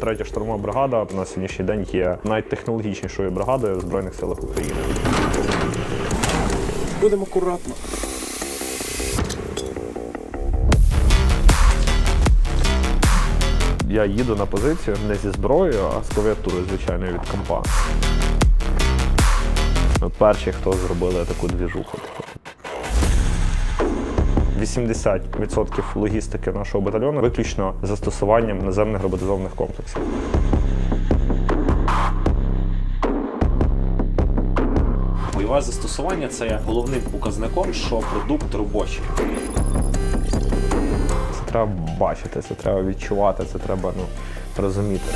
Третя штурмова бригада на сьогоднішній день є найтехнологічнішою бригадою в Збройних силах України. Будемо акуратно. Я їду на позицію не зі зброєю, а з клавіатурою, звичайною від компа. Ми перші, хто зробили таку двіжуху. 80% логістики нашого батальйону виключно застосуванням наземних роботизованих комплексів. Бойове застосування це є головним показником, що продукт робочий. Це треба бачити, це треба відчувати, це треба ну, розуміти.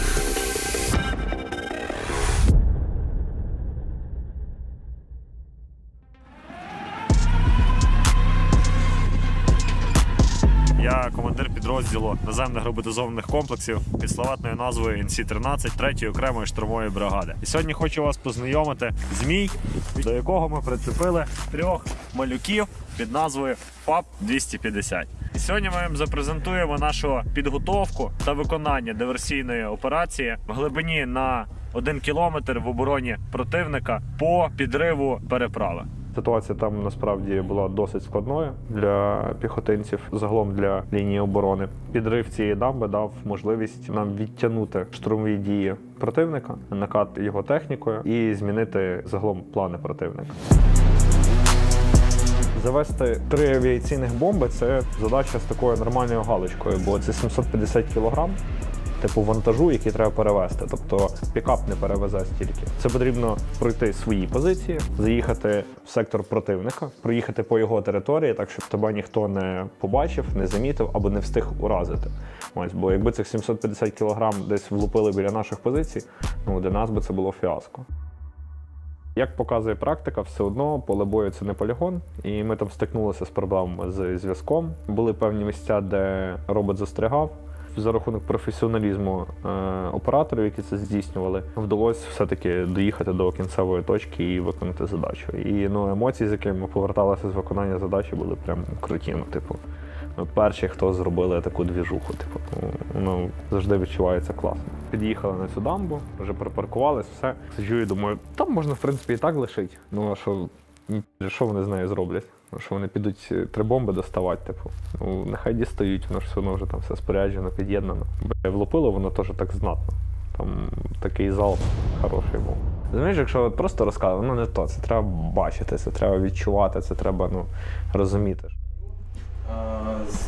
Підрозділу наземних роботизованих комплексів під славетною назвою НС-13 3-ї окремої штурмової бригади. І сьогодні хочу вас познайомити з мій, до якого ми прицепили трьох малюків під назвою ФАП 250. І сьогодні ми вам запрезентуємо нашу підготовку та виконання диверсійної операції в глибині на один кілометр в обороні противника по підриву переправи. Ситуація там насправді була досить складною для піхотинців, загалом для лінії оборони. Підрив цієї дамби дав можливість нам відтягнути штурмові дії противника, накат його технікою і змінити загалом плани противника. Завести три авіаційних бомби це задача з такою нормальною галочкою, бо це 750 кілограм. Типу вантажу, який треба перевезти. Тобто пікап не перевезе стільки. Це потрібно пройти свої позиції, заїхати в сектор противника, проїхати по його території, так щоб тебе ніхто не побачив, не замітив або не встиг уразити. Ось, бо якби цих 750 кілограм десь влупили біля наших позицій, ну для нас би це було фіаско. Як показує практика, все одно поле бою це не полігон, і ми там стикнулися з проблемами з зв'язком. Були певні місця, де робот застрягав. За рахунок професіоналізму е, операторів, які це здійснювали, вдалося все-таки доїхати до кінцевої точки і виконати задачу. І ну, емоції, з якими ми поверталися з виконання задачі, були прям круті. Ну, типу, ми перші, хто зробили таку двіжуху. Типу, ну, завжди відчувається класно. Під'їхали на цю дамбу, вже припаркувались, все. Сиджу і думаю, там можна, в принципі, і так лишити. Ну а що, що вони з нею зроблять? Ну, Що вони підуть е, три бомби доставати, типу. Ну, нехай дістають, воно ж все одно вже там все споряджено, під'єднано. Бо влупило воно теж так знатно. Там такий залп хороший був. Розумієш, якщо просто розказувати, воно не то. Це треба бачити, це треба відчувати, це треба ну, розуміти. А,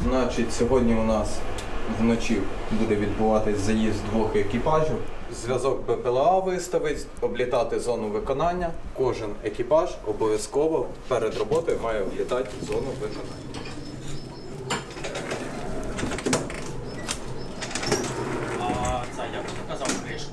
значить, сьогодні у нас вночі буде відбуватись заїзд двох екіпажів. Зв'язок БПЛА виставить, облітати зону виконання. Кожен екіпаж обов'язково перед роботою має облітати зону виконання. Кришку.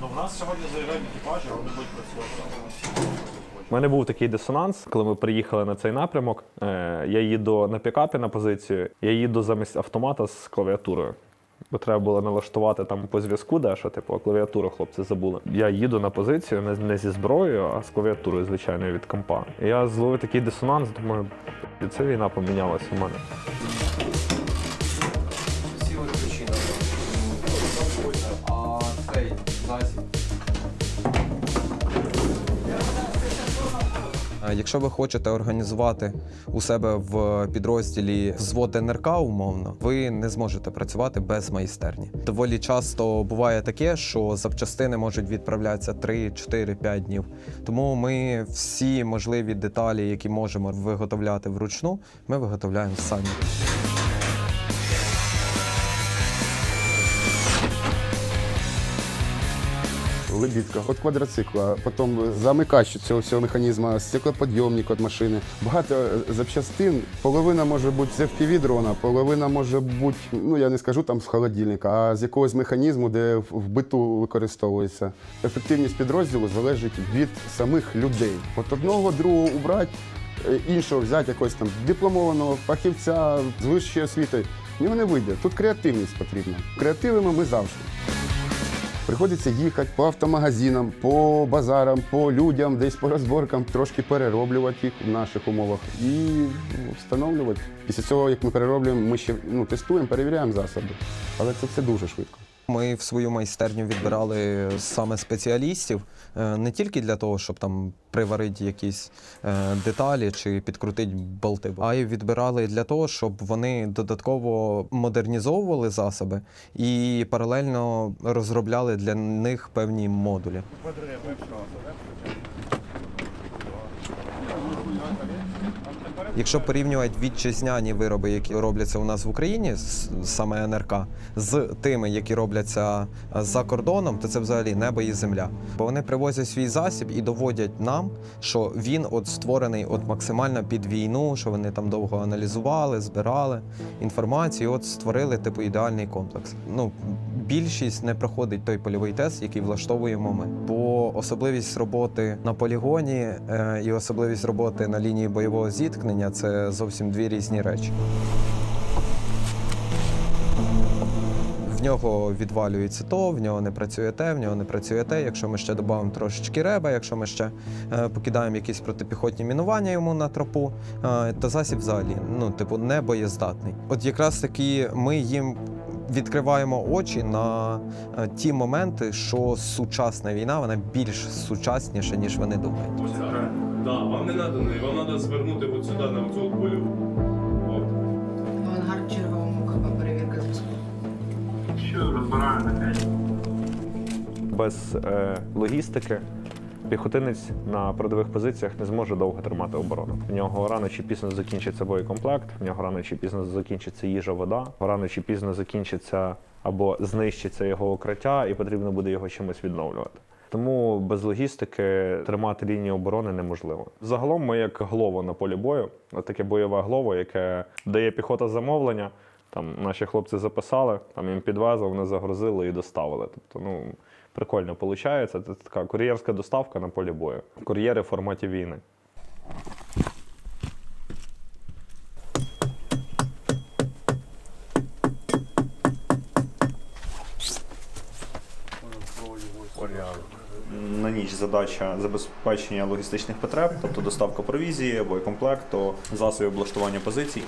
Ну, в нас сьогодні заїжджають екіпажі, вони будуть працювати. У мене був такий дисонанс, коли ми приїхали на цей напрямок. Е, я їду на пікапі на позицію, я їду замість автомата з клавіатурою. Бо треба було налаштувати там по зв'язку, дещо, типу, а клавіатуру хлопці забули. Я їду на позицію не, не зі зброєю, а з клавіатурою, звичайною від компа. І я зловив такий дисонанс, думаю, «Б**, це війна помінялася у мене. Якщо ви хочете організувати у себе в підрозділі взвод НРК умовно, ви не зможете працювати без майстерні. Доволі часто буває таке, що запчастини можуть відправлятися 3, 4, 5 днів. Тому ми всі можливі деталі, які можемо виготовляти вручну, ми виготовляємо самі. Лебідка від квадроцикла, потім замикач цього всього механізму, стеклоподйомник від машини. Багато е, запчастин. Половина може бути з FPV дрона, половина може бути, ну я не скажу там з холодильника, а з якогось механізму, де в биту використовується. Ефективність підрозділу залежить від самих людей. От одного другого убрати, е, іншого взяти якогось там дипломованого фахівця з вищою освітою. В нього не вийде. Тут креативність потрібна. Креативимо ми завжди. Приходиться їхати по автомагазинам, по базарам, по людям, десь по розборкам, трошки перероблювати їх в наших умовах і ну, встановлювати. Після цього, як ми перероблюємо, ми ще ну, тестуємо, перевіряємо засоби. Але це все дуже швидко. Ми в свою майстерню відбирали саме спеціалістів е, не тільки для того, щоб там приварити якісь е, деталі чи підкрутити болти, а й відбирали для того, щоб вони додатково модернізовували засоби і паралельно розробляли для них певні модулі. Якщо порівнювати вітчизняні вироби, які робляться у нас в Україні, саме НРК, з тими, які робляться за кордоном, то це взагалі небо і земля. Бо вони привозять свій засіб і доводять нам, що він от створений от максимально під війну, що вони там довго аналізували, збирали інформацію, от створили типу ідеальний комплекс. Ну більшість не проходить той польовий тест, який влаштовуємо ми. Бо особливість роботи на полігоні е, і особливість роботи на лінії бойового зіткнення це зовсім дві різні речі. В нього відвалюється то, в нього не працює те, в нього не працює те. Якщо ми ще додамо трошечки реба, якщо ми ще е, покидаємо якісь протипіхотні мінування йому на тропу, е, то засіб взагалі ну, типу, не боєздатний. От якраз таки ми їм відкриваємо очі на е, ті моменти, що сучасна війна вона більш сучасніша, ніж вони думають. Да, вам не треба, вам треба звернути от сюди, на оцю от польову. Авангард черговому КП перевірка зв'язку. Що розбираю на 5. Без е, логістики піхотинець на передових позиціях не зможе довго тримати оборону. В нього рано чи пізно закінчиться боєкомплект, в нього рано чи пізно закінчиться їжа, вода, рано чи пізно закінчиться або знищиться його укриття, і потрібно буде його чимось відновлювати. Тому без логістики тримати лінію оборони неможливо. Загалом ми як глово на полі бою, таке бойове глово, яке дає піхота замовлення. Там наші хлопці записали, там їм підвезли, вони загрузили і доставили. Тобто, ну прикольно виходить. Це така кур'єрська доставка на полі бою. Кур'єри в форматі війни. Задача забезпечення логістичних потреб, тобто доставка провізії, боєкомплекту, засобів облаштування позицій.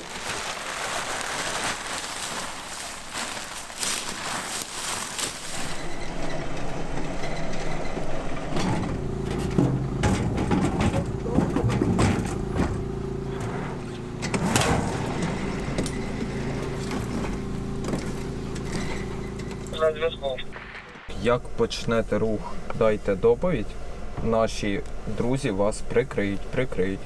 Як почнете рух, дайте доповідь. Наші друзі вас прикриють, прикриють.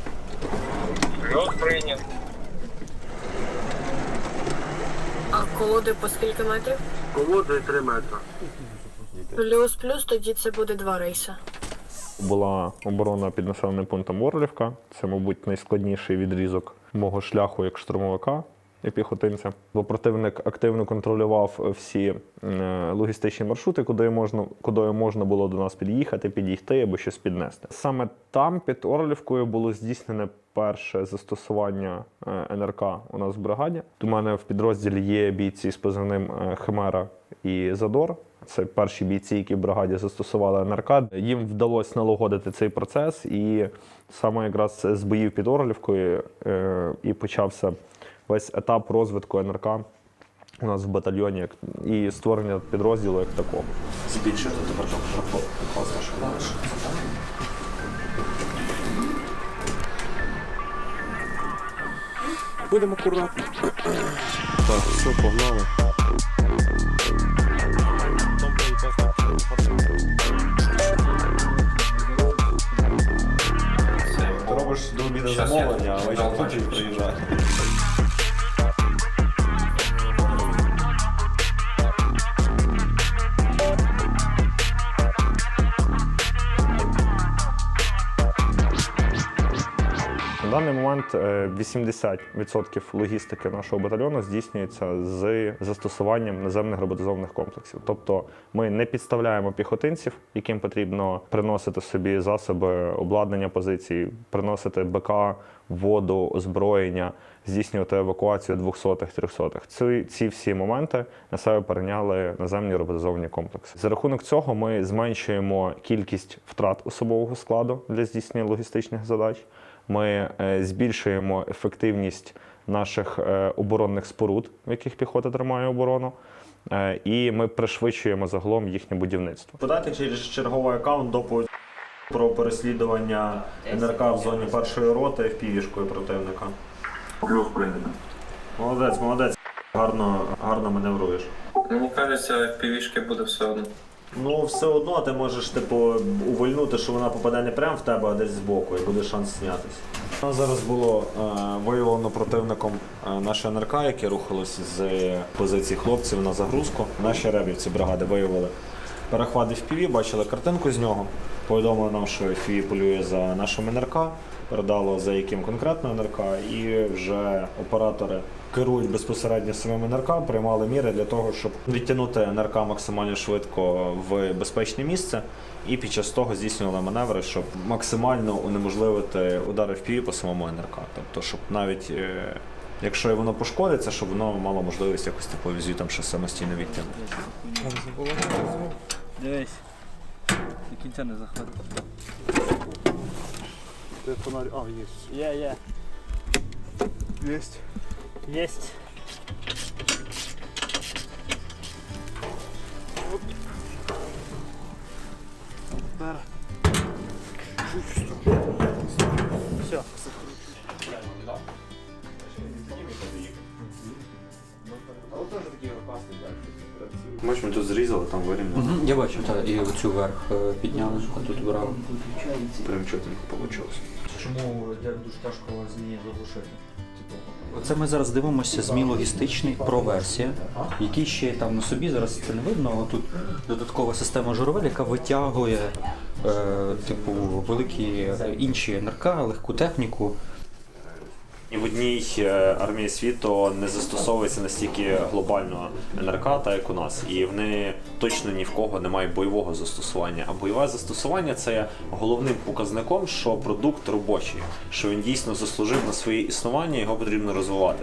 А колоди по скільки метрів? Колоди 3 метри. Плюс-плюс, тоді це буде два рейси. Була оборона під населеним пунктом Орлівка. Це, мабуть, найскладніший відрізок мого шляху як штурмовика піхотинця. Бо противник активно контролював всі е, логістичні маршрути, куди можна, куди можна було до нас під'їхати, підійти або щось піднести. Саме там, під Орлівкою, було здійснене перше застосування е, НРК у нас в бригаді. У мене в підрозділі є бійці з позивним е, Химера і Задор. Це перші бійці, які в бригаді застосували НРК. Їм вдалося налагодити цей процес, і саме якраз з боїв під Орлівкою е, і почався весь етап розвитку НРК у нас в батальйоні як- і створення підрозділу як такого. Збільшити тепер клас. Будемо акуратно. Так, все, погнали. Ти робиш до обіду замовлення, а вечір хочеш даний момент е, 80% логістики нашого батальйону здійснюється з застосуванням наземних роботизованих комплексів. Тобто ми не підставляємо піхотинців, яким потрібно приносити собі засоби обладнання позицій, приносити БК, воду, озброєння. здійснювати евакуацію 200-х, 300-х. Ці, ці всі моменти на себе перейняли наземні роботизовані комплекси. За рахунок цього ми зменшуємо кількість втрат особового складу для здійснення логістичних задач. Ми е, збільшуємо ефективність наших е, оборонних споруд, в яких піхота тримає оборону. Е, І ми пришвидшуємо загалом їхнє будівництво. Подайте через черговий аккаунт доповідь про переслідування НРК в зоні першої роти впівішкою противника. Плюс прийнято. Молодець, молодець. Гарно, гарно маневруєш. Мені кажеться, в півішки буде все одно. Ну, все одно ти можеш, типу, увольнути, що вона попаде не прямо в тебе, а десь збоку, і буде шанс знятися. У нас зараз було е, виявлено противником е, наше НРК, яке рухалося з позиції хлопців на загрузку. Наші ребівці бригади виявили перехват FPV, бачили картинку з нього. Повідомили нам, що FPV полює за нашим НРК, передало за яким конкретно НРК, і вже оператори керують безпосередньо самим НРК, приймали міри для того, щоб відтягнути НРК максимально швидко в безпечне місце. І під час того здійснювали маневри, щоб максимально унеможливити удари в піві по самому НРК. Тобто, щоб навіть е, якщо воно пошкодиться, щоб воно мало можливість якось типу візю там ще самостійно відтягнути. Дивись. До кінця не заходить. Фонарь, а, є. Є, є. Єсть. Єсть. Все. Бач, ми тут зрізали, там вирівняли. Я бачу, так, і оцю верх е, підняли, а тут брали. Прям чотенько вийшло. Чому дуже тяжко змії заглушити? Оце ми зараз дивимося ЗМІ логістичний проверсія, який ще там на собі зараз це не видно. Тут додаткова система журавель, яка витягує е, типу великі інші НРК, легку техніку. І в одній е, армії світу не застосовується настільки глобально НРК, так як у нас. І вони точно ні в кого немає бойового застосування. А бойове застосування це є головним показником, що продукт робочий, що він дійсно заслужив на своє існування, його потрібно розвивати.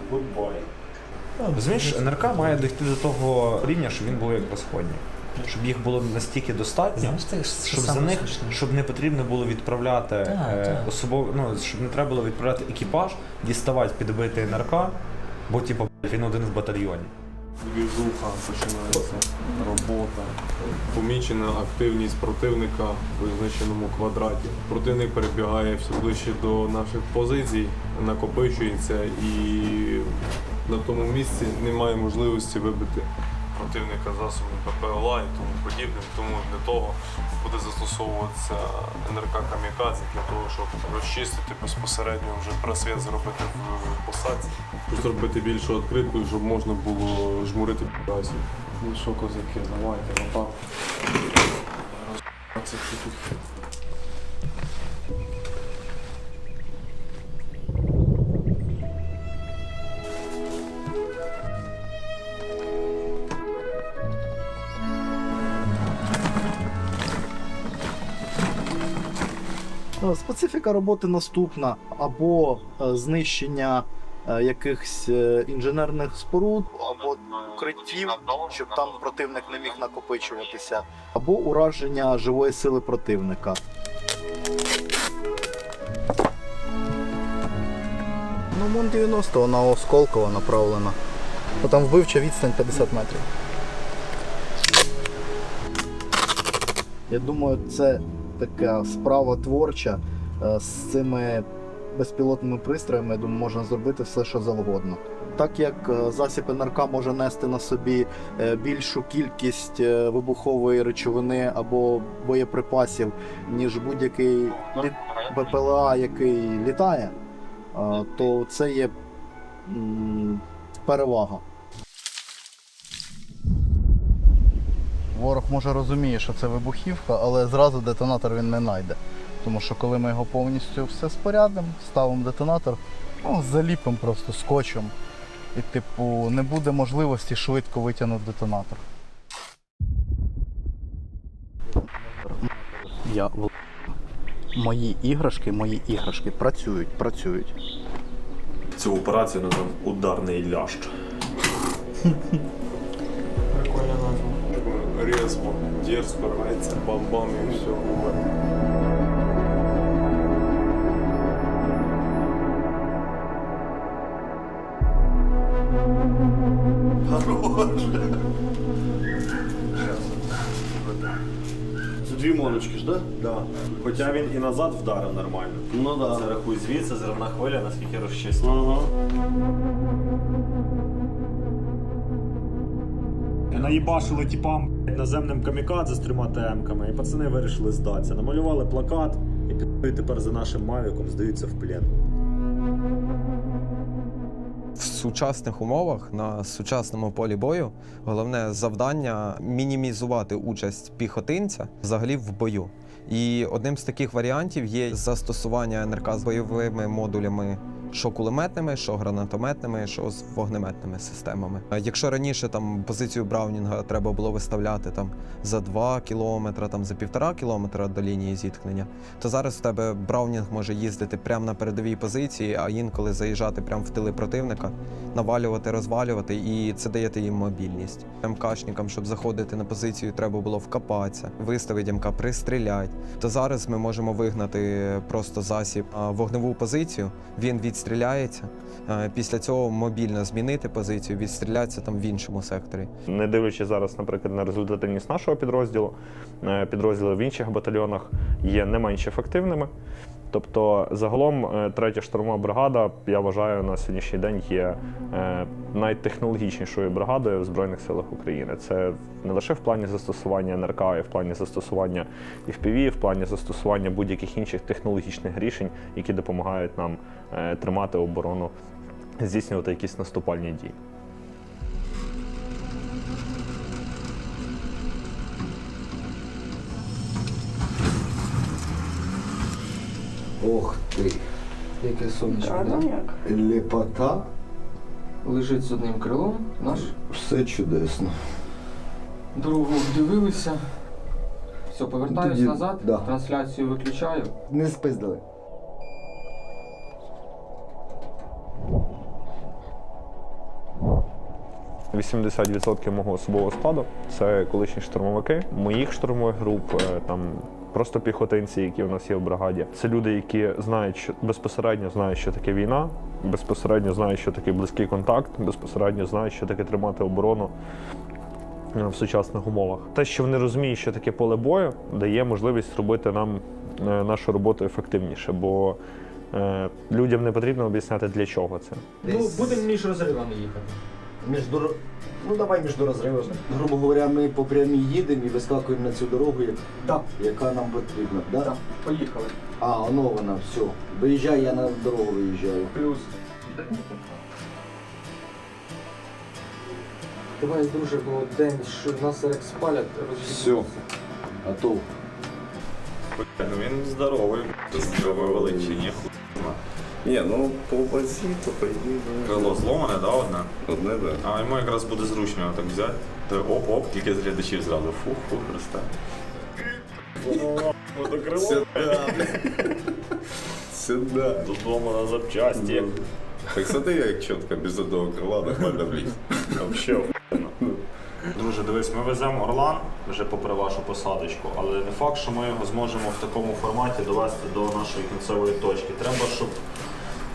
Розумієш, НРК має дійти до того рівня, щоб він був як розходні. Щоб їх було настільки достатньо, щоб за них щоб не потрібно було відправляти е, особово, ну щоб не треба було відправляти екіпаж, діставати підбитий НРК, бо типу він один в батальйоні. Двіжуха починається, робота. Помічена активність противника в визначеному квадраті. Противник перебігає все ближче до наших позицій, накопичується і на тому місці немає можливості вибити противника засобів ППЛА і тому подібним. Тому для того буде застосовуватися НРК Камікадзе для того, щоб розчистити безпосередньо вже просвіт зробити в посадці. Зробити більшу відкритку, щоб можна було жмурити разів. Ну що, козаки, давайте, отак. Це тут. Специфіка роботи наступна: або е, знищення е, якихось е, інженерних споруд, або укриттів, щоб там противник не міг накопичуватися, або ураження живої сили противника. Ну, Мон 90 вона осколкова направлена. Ну, там вбивча відстань 50 метрів. Я думаю, це така справа творча. Е, З цими безпілотними пристроями, я думаю, можна зробити все, що завгодно. Так як е, засіб НРК може нести на собі е, більшу кількість вибухової речовини або боєприпасів, ніж будь-який БПЛА, який літає, то це є перевага. Ворог може розуміє, що це вибухівка, але зразу детонатор він не знайде. Тому що коли ми його повністю все спорядимо, ставимо детонатор, ну, заліпимо просто скотчем. І, типу, не буде можливості швидко витягнути детонатор. Я Мої іграшки, мої іграшки працюють, працюють. Цю операцію назвемо ударний лящ. Прикольна назва. Резко, дерзко, рветься, бам-бам і все. Хоча він і назад вдарив нормально. Ну да. Це рахуй звідси, зерна хвиля, наскільки розчистила. Ага. Наїбашили тіпам блядь, наземним камікадзе з трьома ТМ-ками, і пацани вирішили здатися. Намалювали плакат і пі***ють тепер за нашим мавіком здаються в плен. В сучасних умовах на сучасному полі бою головне завдання мінімізувати участь піхотинця взагалі в бою. І одним з таких варіантів є застосування НРК з бойовими модулями, що кулеметними, що гранатометними, що з вогнеметними системами. Якщо раніше там позицію Браунінга треба було виставляти там за 2 кілометри, там за півтора кілометра до лінії зіткнення, то зараз в тебе Браунінг може їздити прямо на передовій позиції, а інколи заїжджати прямо в тили противника, навалювати, розвалювати, і це дає їм мобільність. МКшникам, щоб заходити на позицію, треба було вкопатися, виставити МК, пристріляти. То зараз ми можемо вигнати просто засіб вогневу позицію. Він відстріляється. е, Після цього мобільно змінити позицію, відстрілятися там в іншому секторі. Не дивлячись зараз, наприклад, на результативність нашого підрозділу, е, підрозділи в інших батальйонах є не менш ефективними. Тобто, загалом, е, третя штурмова бригада, я вважаю, на сьогоднішній день є е, найтехнологічнішою бригадою в Збройних силах України. Це не лише в плані застосування НРК, а в плані застосування FPV, в плані застосування будь-яких інших технологічних рішень, які допомагають нам е, тримати оборону, здійснювати якісь наступальні дії. Ох ти. Яке сонечко, да? Лепота. Лежить з одним крилом наш. Все чудесно. Другу дивилися. Все, повертаюсь Тоді- назад, да. трансляцію виключаю. Не спиздили. – 80% мого особового складу це колишні штурмовики, моїх штурмових груп, е, там просто піхотинці, які у нас є в бригаді. Це люди, які знають, що безпосередньо знають, що таке війна, безпосередньо знають, що таке близький контакт, безпосередньо знають, що таке тримати оборону. е, В сучасних умовах те, що вони розуміють, що таке поле бою, дає можливість робити нам е, нашу роботу ефективніше, бо е, людям не потрібно об'ясняти для чого це. Ну, будемо між розривами їхати. Між. Ну давай між розривами. Грубо говоря, ми по прямій їдемо і вискакуємо на цю дорогу, як- Так, яка нам потрібна. Да? так, поїхали. А, воно вона, все. Виїжджай, я на дорогу виїжджаю. Плюс. Давай, друже, бо день, що нас як спалять, Все. А то. Ну він здоровий, здоровий величині. Ні, ну по базі, то по ідеї. Крило зломане, да, одне? Одне, так. А йому якраз буде зручно його так взяти. То оп-оп, тільки з глядачів зразу. Фух, фух, хреста. Ото крило. Сюди. Додому на запчасті. Так смотри, як чітко, без одного крила нормально вліз. Вообще. Друже, дивись, ми веземо Орлан вже попри вашу посадочку, але не факт, що ми його зможемо в такому форматі довести до нашої кінцевої точки. Треба, щоб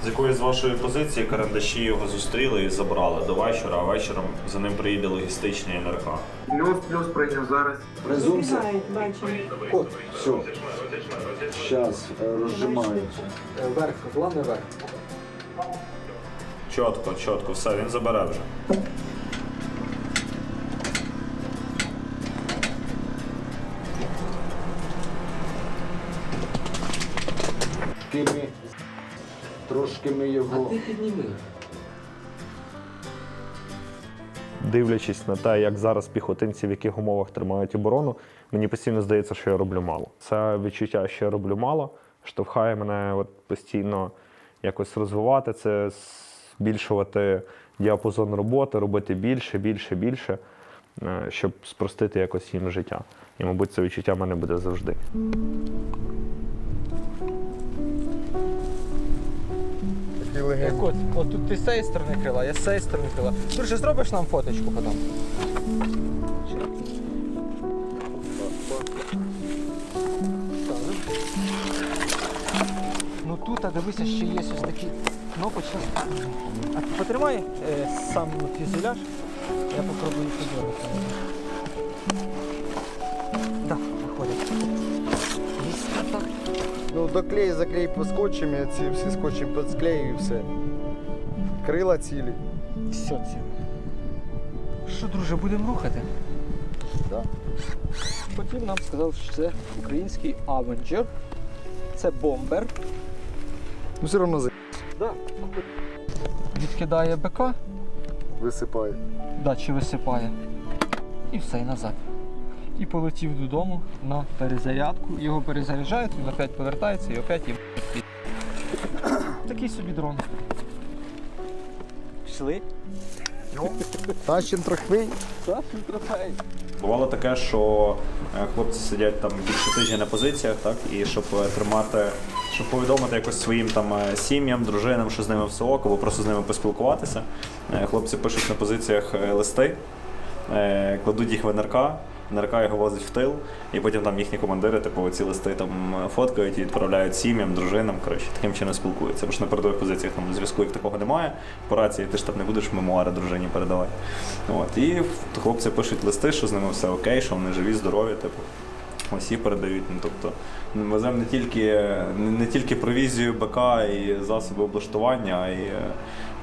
з якоїсь з вашої позиції карандаші його зустріли і забрали до вечора, а вечором за ним приїде логістичний НРК. Плюс, плюс прийняв зараз. Резумся. От, Все. Зараз розжимаються. Вверх, головне вверх. Чітко, чітко, все, він забере вже. Трошки ми його. підніми. Дивлячись на те, як зараз піхотинці в яких умовах тримають оборону, мені постійно здається, що я роблю мало. Це відчуття, що я роблю мало, штовхає мене от постійно якось розвивати це, збільшувати діапазон роботи, робити більше, більше, більше, е, щоб спростити якось їм життя. І, мабуть, це відчуття в мене буде завжди. Легенько. от, от тут ти з цієї сторони крила, я з цієї сторони крила. Друже, зробиш нам фоточку потім? Ну тут, а дивися, ще є ось такі кнопочки. А ти потримай е, сам фюзеляж, я попробую подергати. Ну, доклей, заклей по скотчем, я ці всі скотчі підсклею і все. Крила цілі. Все це. Що, друже, будемо рухати? Да. Потім нам сказав, що це український Avenger. Це бомбер. Ну все одно за Да. Відкидає БК, висипає. да, чи висипає. І все, і назад. І полетів додому на перезарядку. Його перезаряджають, він опять повертається і опять їм. Такий собі дрон. Пішли? Тащим трохи. Сашин трофей. Бувало таке, що е, хлопці сидять там більше тижня на позиціях, так, і щоб е, тримати, щоб повідомити якось своїм там е, сім'ям, дружинам, що з ними все ок, або просто з ними поспілкуватися. Хлопці пишуть на позиціях листи, кладуть їх в НРК, НРК його возить в тил, і потім там їхні командири, типу, ці листи там е, фоткають і відправляють сім'ям, дружинам. Коротше, таким чином спілкуються. Бо ж на передових позиціях там зв'язку як такого немає. По рації ти ж там не будеш мемуари дружині передавати. От, і хлопці пишуть листи, що з ними все окей, що вони живі, здорові, типу. Ось передають. Ну, тобто веземо не тільки, не, не тільки провізію БК і засоби облаштування, а й е,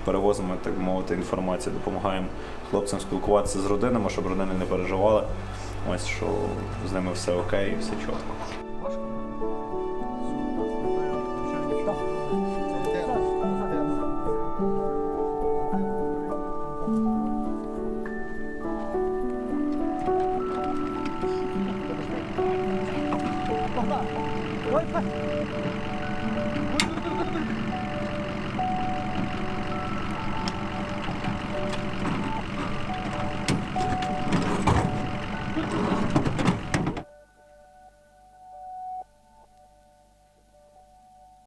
перевозимо, так мовити, інформацію, допомагаємо хлопцям спілкуватися з родинами, щоб родини не переживали. Ось що з ними все окей, все чітко.